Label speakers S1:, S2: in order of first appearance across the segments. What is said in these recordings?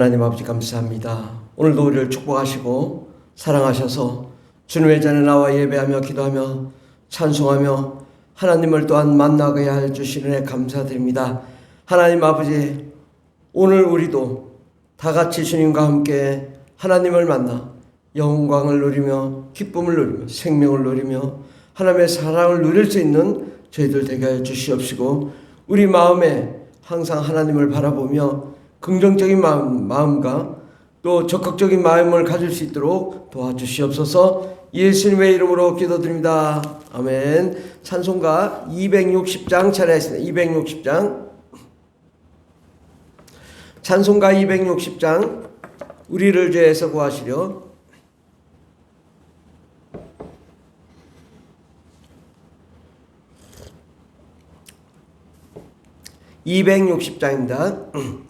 S1: 하나님 아버지 감사합니다. 오늘도 우리를 축복하시고 사랑하셔서 주님의 전에 나와 예배하며 기도하며 찬송하며 하나님을 또한 만나게 할 주시는 애 감사드립니다. 하나님 아버지 오늘 우리도 다 같이 주님과 함께 하나님을 만나 영광을 누리며 기쁨을 누리며 생명을 누리며 하나님의 사랑을 누릴 수 있는 저희들 되게 하여 주시옵시고 우리 마음에 항상 하나님을 바라보며 긍정적인 마음, 마음과 또 적극적인 마음을 가질 수 있도록 도와주시옵소서 예수님의 이름으로 기도드립니다. 아멘. 찬송가 260장 차례하겠습니다. 260장. 찬송가 260장. 우리를 죄에서 구하시려. (260장입니다)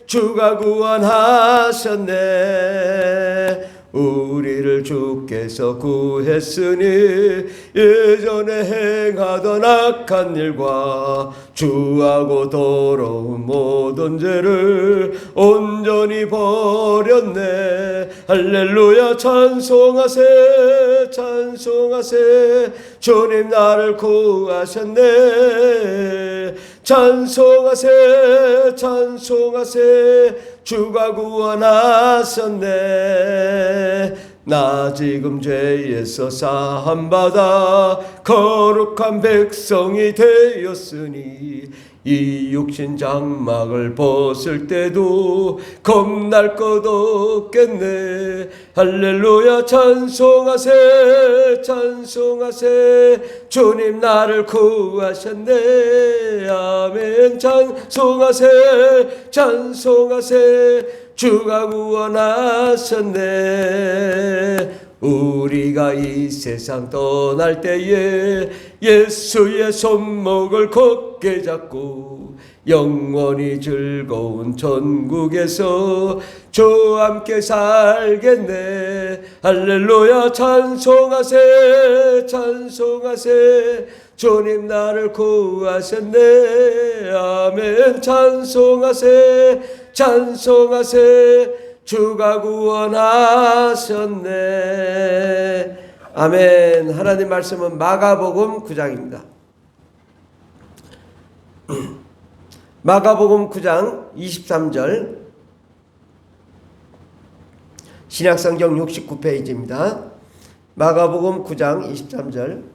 S1: 주가 구원하셨네. 우리를 주께서 구했으니 예전에 행하던 악한 일과 주하고 더러운 모든 죄를 온전히 버렸네. 할렐루야 찬송하세 찬송하세. 주님 나를 구하셨네. 찬송하세 찬송하세. 주가 구원하셨네 나 지금 죄에서 사함 받아 거룩한 백성이 되었으니 이 육신 장막을 벗을 때도 겁날 것 없겠네. 할렐루야 찬송하세 찬송하세. 주님 나를 구하셨네. 아멘. 찬송하세 찬송하세 주가 구원하셨네. 우리가 이 세상 떠날 때에 예수의 손목을 굳게 잡고 영원히 즐거운 천국에서 주와 함께 살겠네. 할렐루야. 찬송하세 찬송하세. 주님 나를 구하셨네. 아멘. 찬송하세 찬송하세. 주가 구원하셨네. 아멘. 하나님 말씀은 마가복음 9장입니다. 마가복음 9장 23절. 신약성경 69페이지입니다. 마가복음 9장 23절.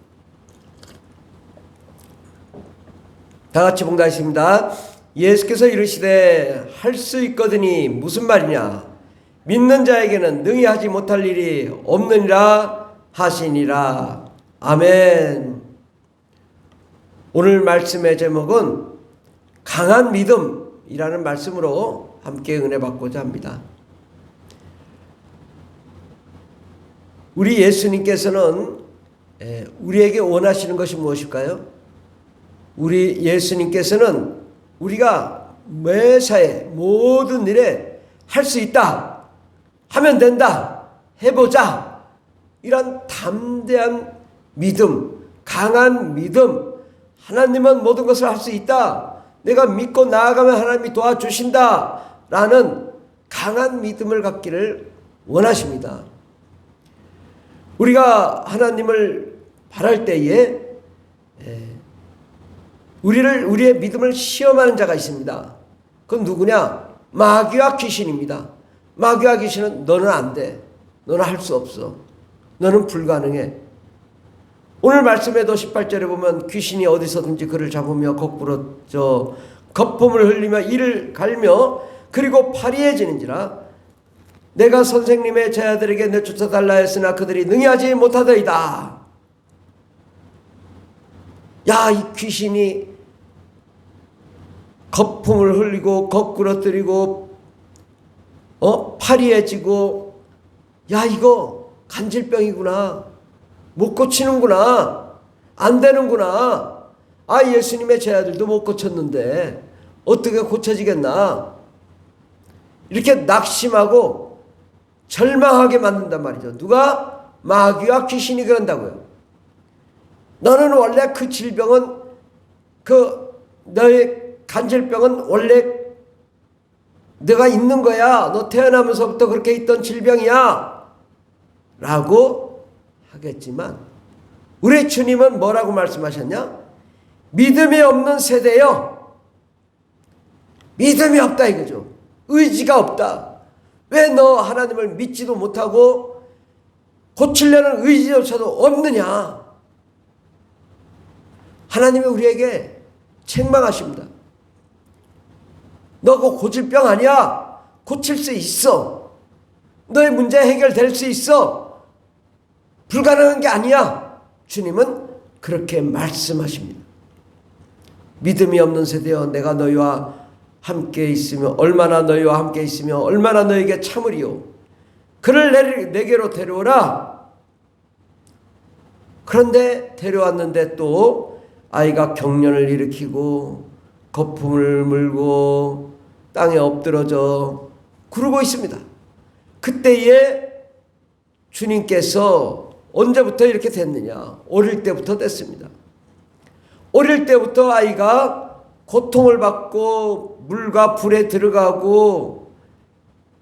S1: 다 같이 봉다하십니다 예수께서 이르시되 할 수 있거든이 무슨 말이냐? 믿는 자에게는 능히 하지 못할 일이 없느니라 하시니라. 아멘. 오늘 말씀의 제목은 강한 믿음이라는 말씀으로 함께 은혜 받고자 합니다. 우리 예수님께서는 우리에게 원하시는 것이 무엇일까요? 우리 예수님께서는 우리가 매사에 모든 일에 할 수 있다. 하면 된다. 해보자. 이런 담대한 믿음, 강한 믿음. 하나님은 모든 것을 할 수 있다. 내가 믿고 나아가면 하나님이 도와주신다. 라는 강한 믿음을 갖기를 원하십니다. 우리가 하나님을 바랄 때에 우리를 우리의 믿음을 시험하는 자가 있습니다. 그건 누구냐? 마귀와 귀신입니다. 마귀와 귀신은 너는 안 돼. 너는 할 수 없어. 너는 불가능해. 오늘 말씀에도 18절에 보면 귀신이 어디서든지 그를 잡으며 거꾸로 저 거품을 흘리며 이를 갈며 그리고 파리해지는지라 내가 선생님의 제자들에게 내쫓아달라 했으나 그들이 능히 하지 못하더이다. 야, 이 귀신이 거품을 흘리고 거꾸러뜨리고 어 파리해지고 야, 이거 간질병이구나. 못 고치는구나. 안 되는구나. 아, 예수님의 제 아들도 못 고쳤는데 어떻게 고쳐지겠나. 이렇게 낙심하고 절망하게 만든단 말이죠. 누가? 마귀와 귀신이 그런다고요. 너는 원래 그 질병은 그 너의 간질병은 원래 내가 있는 거야. 너 태어나면서부터 그렇게 있던 질병이야. 라고 하겠지만 우리 주님은 뭐라고 말씀하셨냐? 믿음이 없는 세대요. 믿음이 없다 이거죠. 의지가 없다. 왜 너 하나님을 믿지도 못하고 고치려는 의지조차도 없느냐? 하나님이 우리에게 책망하십니다. 너 그거 고칠 병 아니야. 고칠 수 있어. 너의 문제 해결될 수 있어. 불가능한 게 아니야. 주님은 그렇게 말씀하십니다. 믿음이 없는 세대여 내가 너희와 함께 있으며 얼마나 너희와 함께 있으며 얼마나 너에게 참으리요. 그를 내, 내게로 데려오라. 그런데 데려왔는데 또 아이가 경련을 일으키고 거품을 물고 땅에 엎드러져 구르고 있습니다. 그때에 주님께서 언제부터 이렇게 됐느냐? 어릴 때부터 됐습니다. 어릴 때부터 아이가 고통을 받고 물과 불에 들어가고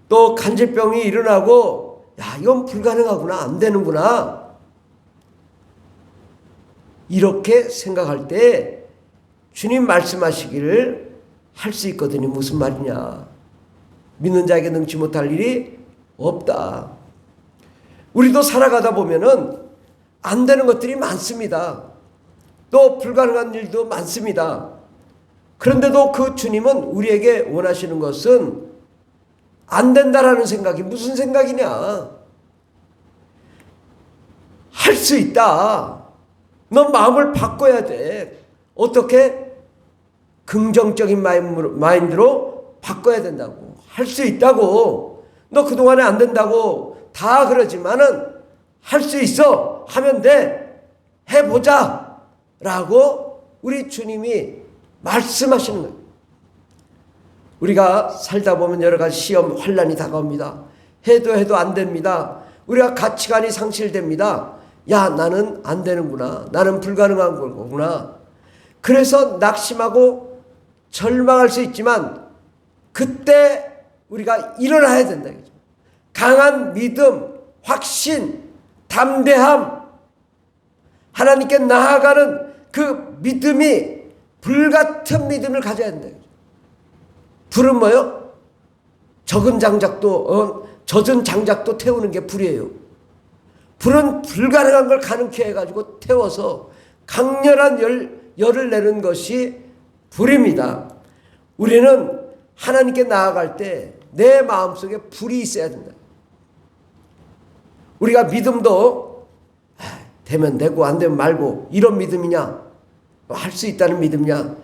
S1: 또 간질병이 일어나고 야 이건 불가능하구나 안 되는구나 이렇게 생각할 때 주님 말씀하시기를 할 수 있거든요. 무슨 말이냐? 믿는 자에게 능치 못할 일이 없다. 우리도 살아가다 보면은 안 되는 것들이 많습니다. 또 불가능한 일도 많습니다. 그런데도 그 주님은 우리에게 원하시는 것은 안 된다라는 생각이 무슨 생각이냐? 할 수 있다. 너 마음을 바꿔야 돼. 어떻게? 긍정적인 마인드로, 바꿔야 된다고. 할 수 있다고. 너 그동안에 안 된다고 다 그러지만은 할 수 있어. 하면 돼. 해보자. 라고 우리 주님이 말씀하시는 거예요. 우리가 살다 보면 여러 가지 시험, 환란이 다가옵니다. 해도 해도 안 됩니다. 우리가 가치관이 상실됩니다. 야, 나는 안 되는구나. 나는 불가능한 거구나. 그래서 낙심하고 절망할 수 있지만 그때 우리가 일어나야 된다. 강한 믿음, 확신, 담대함, 하나님께 나아가는 그 믿음이 불같은 믿음을 가져야 된다. 불은 뭐요? 적은 장작도 어, 젖은 장작도 태우는 게 불이에요. 불은 불가능한 걸 가능케 해가지고 태워서 강렬한 열, 열을 내는 것이 불입니다. 우리는 하나님께 나아갈 때 내 마음속에 불이 있어야 된다. 우리가 믿음도 아, 되면 되고 안 되면 말고 이런 믿음이냐? 할 수 있다는 믿음이냐?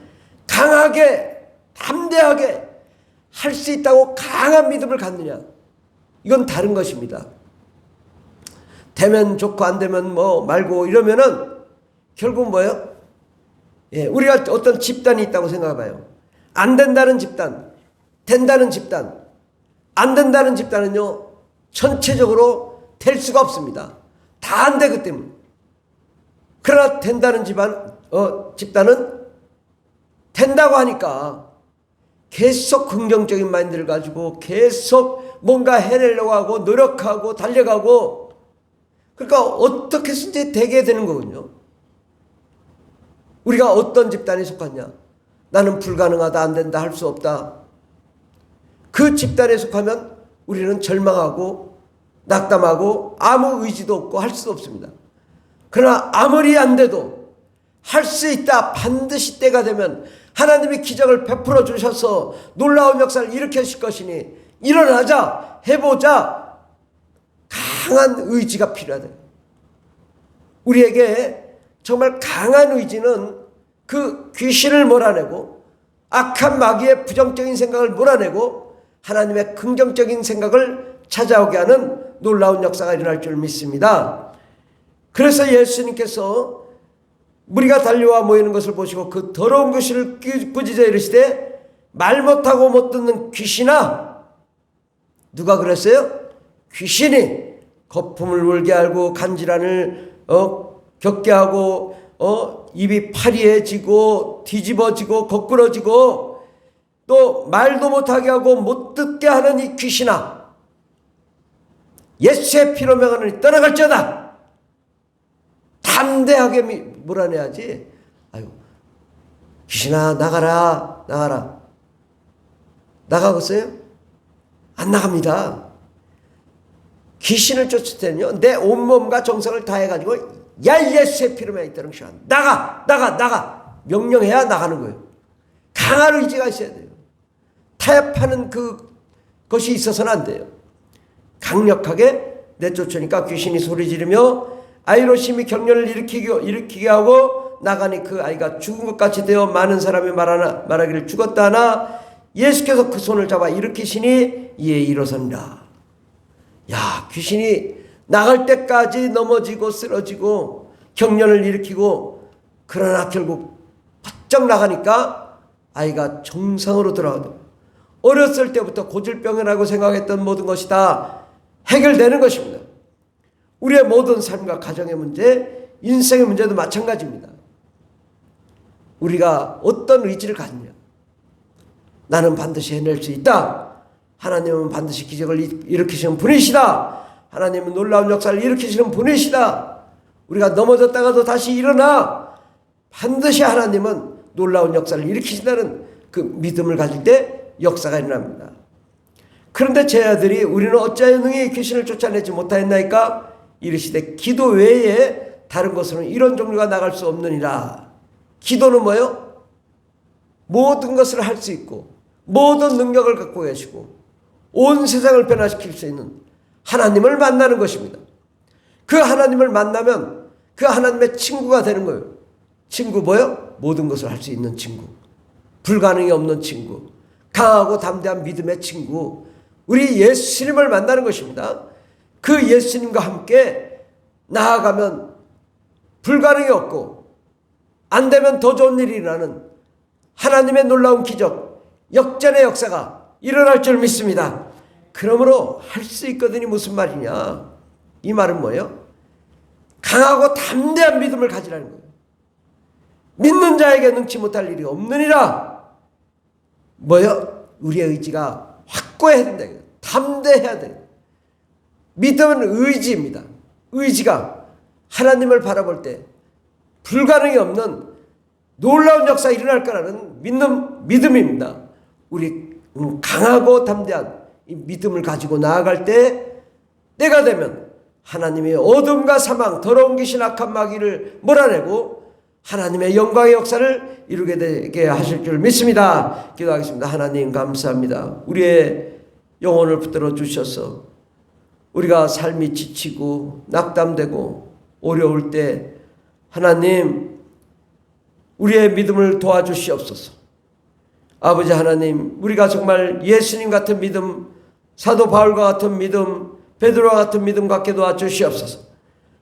S1: 강하게 담대하게 할 수 있다고 강한 믿음을 갖느냐? 이건 다른 것입니다. 되면 좋고 안 되면 뭐 말고 이러면은 결국 뭐예요? 예, 우리가 어떤 집단이 있다고 생각해봐요. 안 된다는 집단, 된다는 집단, 안 된다는 집단은요, 전체적으로 될 수가 없습니다. 다 안 되기 때문에. 그러나 된다는 집안, 어, 집단은 된다고 하니까 계속 긍정적인 마인드를 가지고 계속 뭔가 해내려고 하고 노력하고 달려가고 그러니까 어떻게 해서든지 되게 되는 거군요. 우리가 어떤 집단에 속하냐? 나는 불가능하다, 안 된다, 할 수 없다. 그 집단에 속하면 우리는 절망하고 낙담하고 아무 의지도 없고 할 수도 없습니다. 그러나 아무리 안 돼도 할 수 있다. 반드시 때가 되면 하나님이 기적을 베풀어 주셔서 놀라운 역사를 일으키실 것이니 일어나자, 해보자. 강한 의지가 필요하다. 우리에게 정말 강한 의지는 그 귀신을 몰아내고 악한 마귀의 부정적인 생각을 몰아내고 하나님의 긍정적인 생각을 찾아오게 하는 놀라운 역사가 일어날 줄 믿습니다. 그래서 예수님께서 무리가 달려와 모이는 것을 보시고 그 더러운 귀신을 끼- 꾸짖어 이르시되 말 못하고 못 듣는 귀신아 누가 그랬어요? 귀신이 거품을 울게 하고 간질환을 어, 겪게 하고 어, 입이 파리해지고 뒤집어지고 거꾸러지고 또 말도 못하게 하고 못 듣게 하는 이 귀신아 예수의 피로 명하는 떠나갈지어다 담대하게 미- 몰아내야지 아유 귀신아 나가라 나가라 나가겠어요? 안 나갑니다. 귀신을 쫓을 때는요, 내 온몸과 정성을 다해가지고, 야, 예수의 피로만 있다는 시간. 나가! 나가! 나가! 명령해야 나가는 거예요. 강한 의지가 있어야 돼요. 타협하는 그 것이 있어서는 안 돼요. 강력하게 내쫓으니까 귀신이 소리 지르며 아이로 심히 격려를 일으키게, 일으키게 하고 나가니 그 아이가 죽은 것 같이 되어 많은 사람이 말하나, 말하기를 죽었다 하나 예수께서 그 손을 잡아 일으키시니 이에 일어선다. 야, 귀신이 나갈 때까지 넘어지고 쓰러지고 경련을 일으키고 그러나 결국 바짝 나가니까 아이가 정상으로 돌아오다. 어렸을 때부터 고질병이라고 생각했던 모든 것이 다 해결되는 것입니다. 우리의 모든 삶과 가정의 문제, 인생의 문제도 마찬가지입니다. 우리가 어떤 의지를 가지냐. 나는 반드시 해낼 수 있다. 하나님은 반드시 기적을 일- 일으키시는 분이시다. 하나님은 놀라운 역사를 일으키시는 분이시다. 우리가 넘어졌다가도 다시 일어나. 반드시 하나님은 놀라운 역사를 일으키신다는 그 믿음을 가질 때 역사가 일어납니다. 그런데 제 아들이 우리는 어찌하여 능히 귀신을 쫓아내지 못하였나이까? 이르시되 기도 외에 다른 것으로는 이런 종류가 나갈 수 없느니라. 기도는 뭐요? 모든 것을 할 수 있고 모든 능력을 갖고 계시고 온 세상을 변화시킬 수 있는 하나님을 만나는 것입니다. 그 하나님을 만나면 그 하나님의 친구가 되는 거예요. 친구 뭐요? 모든 것을 할 수 있는 친구. 불가능이 없는 친구. 강하고 담대한 믿음의 친구. 우리 예수님을 만나는 것입니다. 그 예수님과 함께 나아가면 불가능이 없고 안 되면 더 좋은 일이 일어나는 하나님의 놀라운 기적, 역전의 역사가 일어날 줄 믿습니다. 그러므로 할 수 있거든이 무슨 말이냐? 이 말은 뭐예요? 강하고 담대한 믿음을 가지라는 거예요. 믿는 자에게 능치 못할 일이 없느니라. 뭐요? 우리의 의지가 확고해야 된다. 담대해야 돼. 믿음은 의지입니다. 의지가 하나님을 바라볼 때 불가능이 없는 놀라운 역사 일어날 거라는 믿는 믿음입니다. 우리 음, 강하고 담대한 이 믿음을 가지고 나아갈 때 때가 되면 하나님의 어둠과 사망, 더러운 귀신, 악한 마귀를 몰아내고 하나님의 영광의 역사를 이루게 되게 하실 줄 믿습니다. 기도하겠습니다. 하나님 감사합니다. 우리의 영혼을 붙들어 주셔서 우리가 삶이 지치고 낙담되고 어려울 때 하나님 우리의 믿음을 도와주시옵소서. 아버지 하나님, 우리가 정말 예수님 같은 믿음, 사도 바울과 같은 믿음, 베드로와 같은 믿음 갖게 도와 주시옵소서.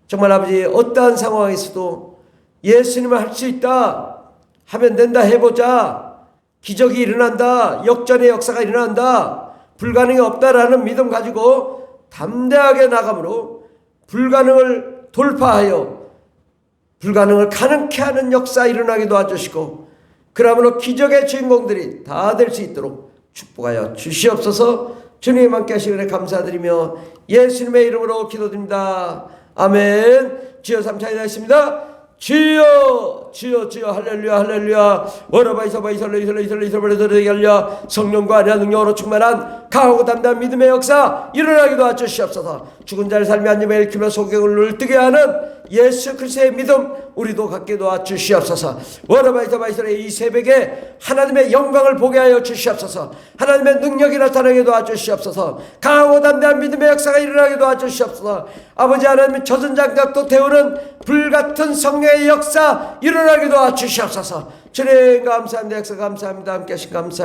S1: 정말 아버지 어떠한 상황에서도 예수님을 할 수 있다 하면 된다 해보자 기적이 일어난다 역전의 역사가 일어난다 불가능이 없다라는 믿음 가지고 담대하게 나감으로 불가능을 돌파하여 불가능을 가능케 하는 역사 일어나게 도와주시고 그러므로 기적의 주인공들이 다 될 수 있도록 축복하여 주시옵소서 주님 함께 하시기를 감사드리며 예수님의 이름으로 기도드립니다. 아멘 주여 삼차이 나있습니다. 주여 주여 주여 할렐루야 할렐루야 워러바이서바 이설레 이설레 이설레 이설레 이설레 성령과 아니한 능력으로 충만한 강하고 담대한 믿음의 역사 일어나게 도와주시옵소서. 죽은 자를 한 입에 일으키며 소경을 눈뜨게 하는 예수 그리스도의 믿음 우리도 갖게 도와주시옵소서. 워러바이서바 이설레 이 새벽에 하나님의 영광을 보게 하여 주시옵소서. 하나님의 능력이 나타나게 도와주시옵소서. 강하고 담대한 믿음의 역사가 일어나게 도와주시옵소서. 아버지 하나님의 젖은 장갑도 태우는 불같은 성령의 역사 일어나게 도와주시옵소서. 주님 감사합니다. 역사 감사합니다. 함께 하신 감사합니다